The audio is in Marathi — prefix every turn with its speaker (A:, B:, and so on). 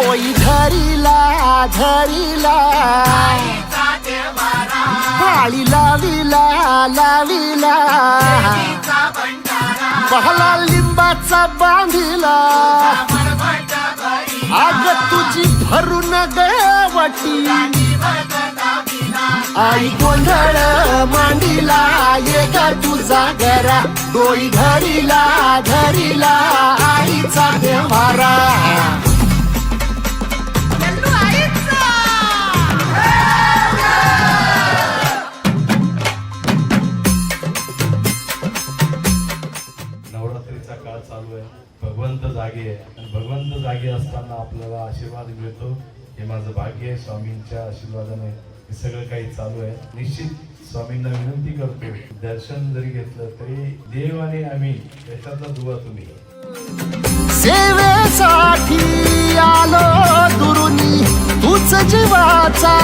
A: कोई धरीला धरीला। पाळी लाविला लाविला। पहला लिंबाचा बांधिला। आग तुझी भरून गवटी आई गोंधळ मांडिला ये का तुझा घरा डोई धरीला धरीला आईचा देवारा
B: चालू आहे भगवंत जागे आहे. आणि भगवंत जागे असताना आपल्याला आशीर्वाद मिळतो. हे माझं भाग्य आहे. स्वामींच्या आशीर्वादाने हे सगळं काही चालू आहे. निश्चित स्वामींना विनंती करतो. दर्शन जरी घेतलं तरी देव आणि आम्ही याच्यातला दुवा तुम्ही.
A: सेवेसाठी आलो दुरुनी. तूच जीवाचा